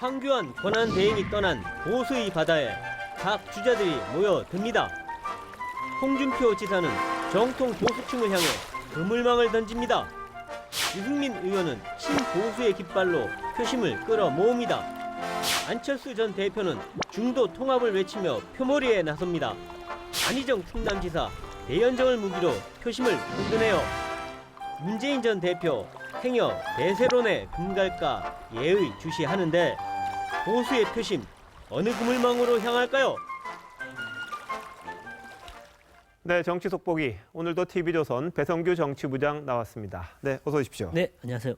황교안 권한 대행이 떠난 보수의 바다에 각 주자들이 모여듭니다. 홍준표 지사는 정통 보수층을 향해 그물망을 던집니다. 유승민 의원은 친보수의 깃발로 표심을 끌어모읍니다. 안철수 전 대표는 중도 통합을 외치며 표몰이에 나섭니다. 안희정 충남지사 대연정을 무기로 표심을 흔드네요. 문재인 전 대표 행여 대세론에 금갈까 예의 주시하는데 보수의 표심 어느 그물망으로 향할까요? 네, 정치 속보기 오늘도 TV조선 배성규 정치부장 나왔습니다. 네, 어서 오십시오. 네, 안녕하세요.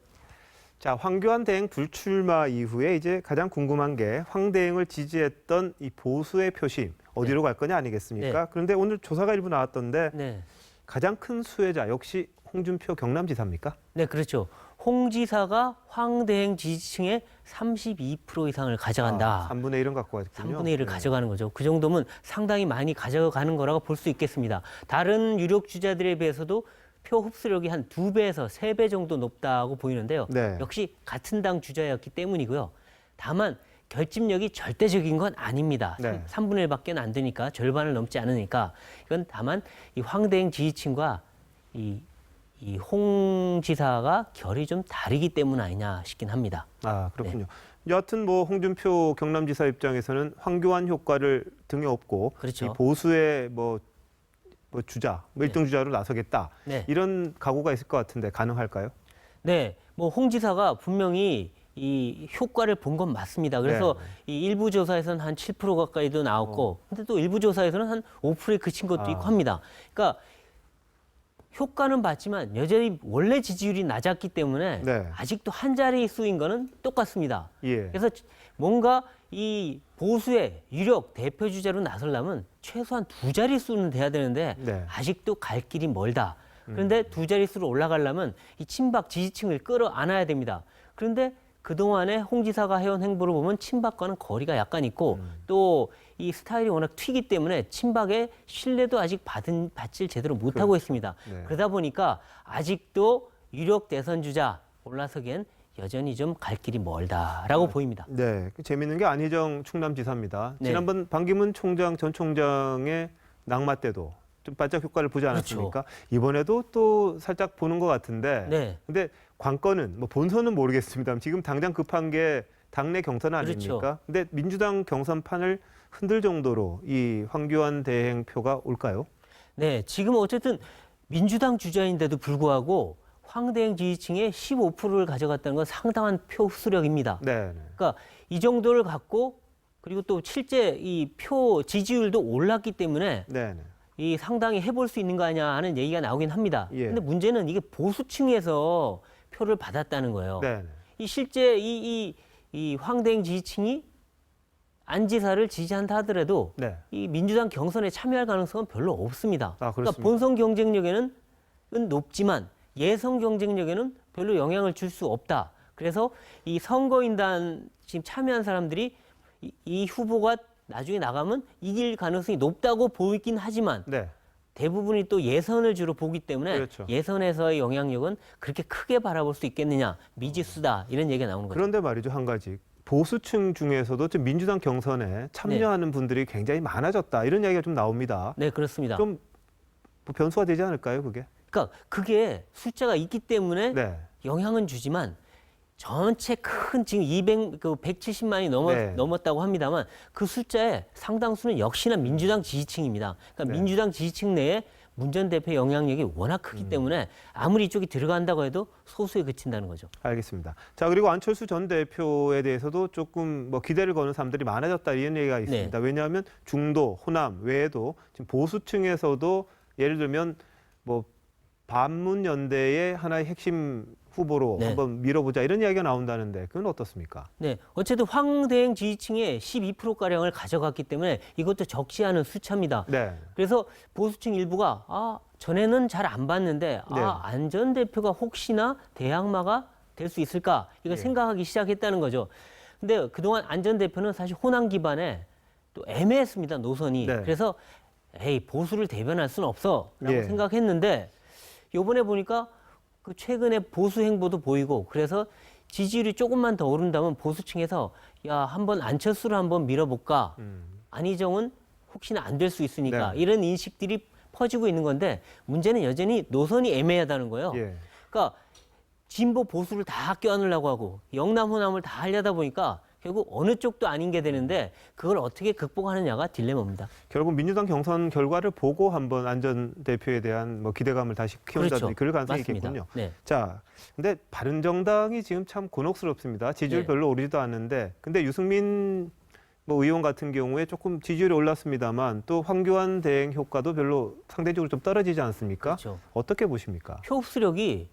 자, 황교안 대행 불출마 이후에 이제 가장 궁금한 게 황 대행을 지지했던 이 보수의 표심 어디로 갈 거냐 아니겠습니까? 네. 그런데 오늘 조사가 일부 나왔던데 네. 가장 큰 수혜자 역시 홍준표 경남지사입니까? 네, 그렇죠. 홍 지사가 황대행 지지층의 32% 이상을 가져간다. 아, 3분의 1은 갖고 갔군요. 3분의 1을 가져가는 거죠. 그 정도면 상당히 많이 가져가는 거라고 볼 수 있겠습니다. 다른 유력 주자들에 비해서도 표 흡수력이 한 두 배에서 세 배 정도 높다고 보이는데요. 네. 역시 같은 당 주자였기 때문이고요. 다만 결집력이 절대적인 건 아닙니다. 네. 3분의 1밖에 안 되니까 절반을 넘지 않으니까 이건 다만 이 황대행 지지층과 이, 이 홍 지사가 결이 좀 다르기 때문 아니냐 싶긴 합니다. 아, 그렇군요. 여하튼 뭐 홍준표 경남지사 입장에서는 황교안 효과를 등에 업고 그렇죠. 이 보수의 뭐, 뭐 주자, 뭐 일등 주자로 나서겠다. 네. 이런 각오가 있을 것 같은데 가능할까요? 네, 뭐 홍 지사가 분명히 이 효과를 본 건 맞습니다. 그래서 네. 이 일부 조사에서는 한 7% 가까이도 나왔고, 근데 또 일부 조사에서는 한 5%에 그친 것도 어. 아. 있고 합니다. 그러니까 효과는 봤지만 여전히 원래 지지율이 낮았기 때문에 네. 아직도 한 자리 수인 거는 똑같습니다. 예. 그래서 뭔가 이 보수의 유력 대표 주자로 나서려면 최소한 두 자리 수는 돼야 되는데 네. 아직도 갈 길이 멀다. 그런데 두 자릿수로 올라가려면 이 친박 지지층을 끌어안아야 됩니다. 그런데 그동안에 홍 지사가 해온 행보를 보면 친박과는 거리가 약간 있고 또이 스타일이 워낙 튀기 때문에 친박의 신뢰도 아직 받은 받질 제대로 못 하고 있습니다. 네. 그러다 보니까 아직도 유력 대선 주자 올라서기엔 여전히 좀 갈 길이 멀다라고 보입니다. 네, 그 재밌는 게 안희정 충남지사입니다. 네. 지난번 반기문 총장 전 총장의 낙마 때도 좀 반짝 효과를 보지 않았습니까? 이번에도 또 살짝 보는 것 같은데. 네. 근데 관건은 뭐 본선은 모르겠습니다. 지금 당장 급한 게 당내 경선 아닙니까? 그렇죠. 근데 민주당 경선판을 흔들 정도로 이 황교안 대행 표가 올까요? 네, 지금 어쨌든 민주당 주자인데도 불구하고 황대행 지지층의 15%를 가져갔다는 건 상당한 표 수력입니다. 네. 네. 그러니까 이 정도를 갖고 그리고 또 실제 이 표 지지율도 올랐기 때문에 네. 네. 이 상당히 해볼 수 있는 거 아니야 하는 얘기가 나오긴 합니다. 예. 근데 문제는 이게 보수층에서 표를 받았다는 거예요. 네. 네. 이 실제 이, 이, 이 황대행 지지층이 안 지사를 지지한다 하더라도 네. 이 민주당 경선에 참여할 가능성은 별로 없습니다. 아, 그러니까? 본선 경쟁력에는 은 높지만 예선 경쟁력에는 별로 영향을 줄 수 없다. 그래서 이 선거인단 지금 참여한 사람들이 이, 이 후보가 나중에 나가면 이길 가능성이 높다고 보이긴 하지만 네. 대부분이 또 예선을 주로 보기 때문에 그렇죠. 예선에서의 영향력은 그렇게 크게 바라볼 수 있겠느냐 미지수다 이런 얘기가 나오는 거죠. 그런데 말이죠 한 가지 보수층 중에서도 좀 민주당 경선에 참여하는 분들이 굉장히 많아졌다 이런 이야기가 좀 나옵니다. 네 그렇습니다. 좀뭐 변수가 되지 않을까요 그게? 그러니까 그게 숫자가 있기 때문에 네. 영향은 주지만 전체 큰 지금 200, 그 170만이 넘었, 네. 넘었다고 합니다만 그 숫자의 상당수는 역시나 민주당 지지층입니다. 그러니까 네. 민주당 지지층 내에 문전 대표 영향력이 워낙 음. 크기 때문에 아무리 이쪽이 들어간다고 해도 소수에 그친다는 거죠. 알겠습니다. 자 그리고 안철수 전 대표에 대해서도 조금 뭐 기대를 거는 사람들이 많아졌다 이런 얘기가 있습니다. 왜냐하면 중도, 호남 외에도 지금 보수층에서도 예를 들면 뭐 반문 연대의 하나의 핵심 후보로 네. 한번 밀어보자 이런 이야기가 나온다는데 그건 어떻습니까? 네, 어쨌든 황대행 지지층의 12%가량을 가져갔기 때문에 이것도 적지 않은 숫자입니다. 네. 그래서 보수층 일부가 아 전에는 잘 안 봤는데 네. 아안전 대표가 혹시나 대항마가 될 수 있을까 이걸 예. 생각하기 시작했다는 거죠. 근데 그동안 안전 대표는 사실 호남 기반에 또 애매했습니다 노선이. 네. 그래서 에이 보수를 대변할 수는 없어라고 예. 생각했는데 요번에 보니까 그 최근에 보수 행보도 보이고 그래서 지지율이 조금만 더 오른다면 보수층에서 야 한번 안철수를 한번 밀어볼까 음. 안희정은 혹시나 안 될 수 있으니까 네. 이런 인식들이 퍼지고 있는 건데 문제는 여전히 노선이 애매하다는 거예요. 예. 그러니까 진보 보수를 다 껴안으려고 하고 영남 호남을 다 하려다 보니까 결국 어느 쪽도 아닌 게 되는데 그걸 어떻게 극복하느냐가 딜레마입니다. 결국 민주당 경선 결과를 보고 한번 안전 대표에 대한 뭐 기대감을 다시 키운다든지 그럴 가능성이 그렇죠. 맞습니다. 있겠군요. 네. 자, 근데 바른정당이 지금 참 곤혹스럽습니다. 지지율 네. 별로 오르지도 않는데, 근데 유승민 뭐 의원 같은 경우에 조금 지지율이 올랐습니다만 또 황교안 대행 효과도 별로 상대적으로 좀 떨어지지 않습니까? 그렇죠. 어떻게 보십니까? 표 흡수력이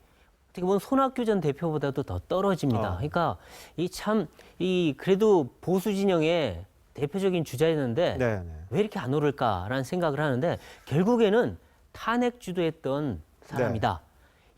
어떻게 보면 손학규 전 대표보다도 더 떨어집니다. 아. 그러니까 이 참 이 그래도 보수 진영의 대표적인 주자였는데 네, 네. 왜 이렇게 안 오를까라는 생각을 하는데 결국에는 탄핵 주도했던 사람이다.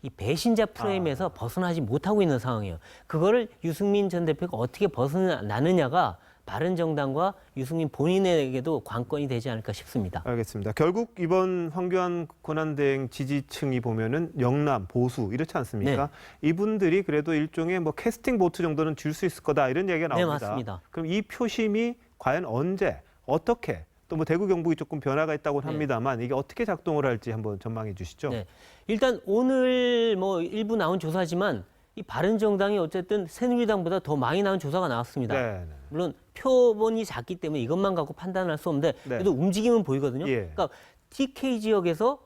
이 배신자 프레임에서 벗어나지 못하고 있는 상황이에요. 그거를 유승민 전 대표가 어떻게 벗어나느냐가 바른정당과 유승민 본인에게도 관건이 되지 않을까 싶습니다. 알겠습니다. 결국 이번 황교안 권한대행 지지층이 보면은 영남 보수 이렇지 않습니까? 네. 이분들이 그래도 일종의 뭐 캐스팅 보트 정도는 줄 수 있을 거다 이런 얘기가 네, 나옵니다. 맞습니다. 그럼 이 표심이 과연 언제 어떻게 또 뭐 대구 경북이 조금 변화가 있다고 네. 합니다만 이게 어떻게 작동을 할지 한번 전망해 주시죠. 네. 일단 오늘 뭐 일부 나온 조사지만 이 바른정당이 어쨌든 새누리당보다 더 많이 나온 조사가 나왔습니다. 네, 네. 물론 표본이 작기 때문에 이것만 갖고 판단할 수 없는데 네. 그래도 움직임은 보이거든요. 예. 그러니까 TK 지역에서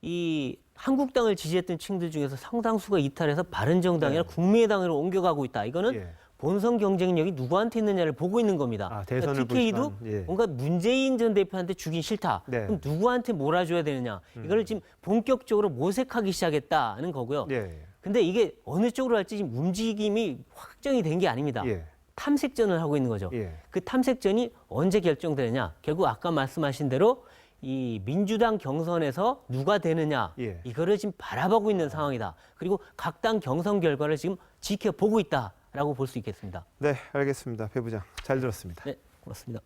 이 한국당을 지지했던 층들 중에서 상당수가 이탈해서 바른정당이나 네. 국민의당으로 옮겨가고 있다. 이거는 예. 본선 경쟁력이 누구한테 있느냐를 보고 있는 겁니다. 아, 대선을 TK도 보시면, 예. 뭔가 문재인 전 대표한테 주긴 싫다. 네. 음. 그럼 누구한테 몰아줘야 되느냐. 이거를 지금 본격적으로 모색하기 시작했다는 거고요. 예. 근데 이게 어느 쪽으로 할지 지금 움직임이 확정이 된 게 아닙니다. 예. 탐색전을 하고 있는 거죠. 예. 그 탐색전이 언제 결정되느냐? 결국 아까 말씀하신 대로 이 민주당 경선에서 누가 되느냐 예. 이거를 지금 바라보고 있는 상황이다. 그리고 각 당 경선 결과를 지금 지켜보고 있다라고 볼 수 있겠습니다. 네, 알겠습니다. 배 부장 잘 들었습니다. 네, 고맙습니다.